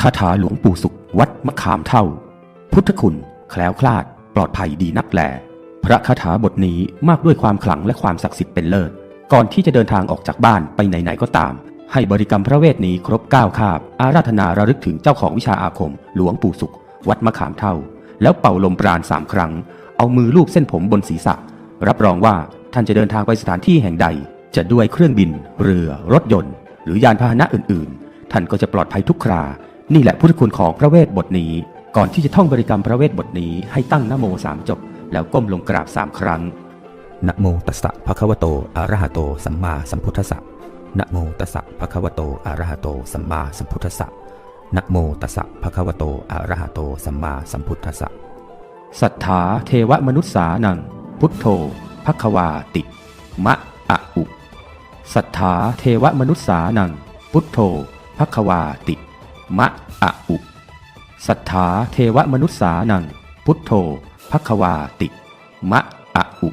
คาถาหลวงปู่สุขวัดมะขามเท่า พุทธคุณ แคล้วคลาด ปลอดภัยดีนักแล พระคาถาบทนี้มากด้วยความขลังและความศักดิ์สิทธิ์เป็นเลิศ ก่อนที่จะเดินทางออกจากบ้านไปไหนๆก็ตาม ให้บริกรรมพระเวทนี้ครบ9คาบ อาราธนาระลึกถึงเจ้าของวิชาอาคม หลวงปู่สุข วัดมะขามเท่า แล้วเป่าลมปราณสามครั้ง เอามือลูบเส้นผมบนศีรษะ รับรองว่าท่านจะเดินทางไปสถานที่แห่งใด จะด้วยเครื่องบิน เรือ รถยนต์ หรือยานพาหนะอื่น ๆ ท่านก็จะปลอดภัยทุกครา นี่แหละพุทธคุณของพระเวทบทนี้ ก่อนที่จะท่องบริกรรมพระเวทบทนี้ให้ตั้งนะโมสามจบ แล้วก้มลงกราบสามครั้งนะโมตัสสะภะคะวะโตอะระหะโต สัมมาสัมพุทธัสสะนะโมตัสสะภะคะวะโตอะระหะโต สัมมาสัมพุทธัสสะนะโมตัสสะภะคะวะโตอะระหะโต สัมมาสัมพุทธัสสะสัทธาเทวมนุษสานัง พุทโธภควาติ มะอะอุ สัทธาเทวมนุษสานัง พุทโธภควาติ มะอะอุสัทธาเทวมนุษสานัง พุทโธภควาติ มะอะอุ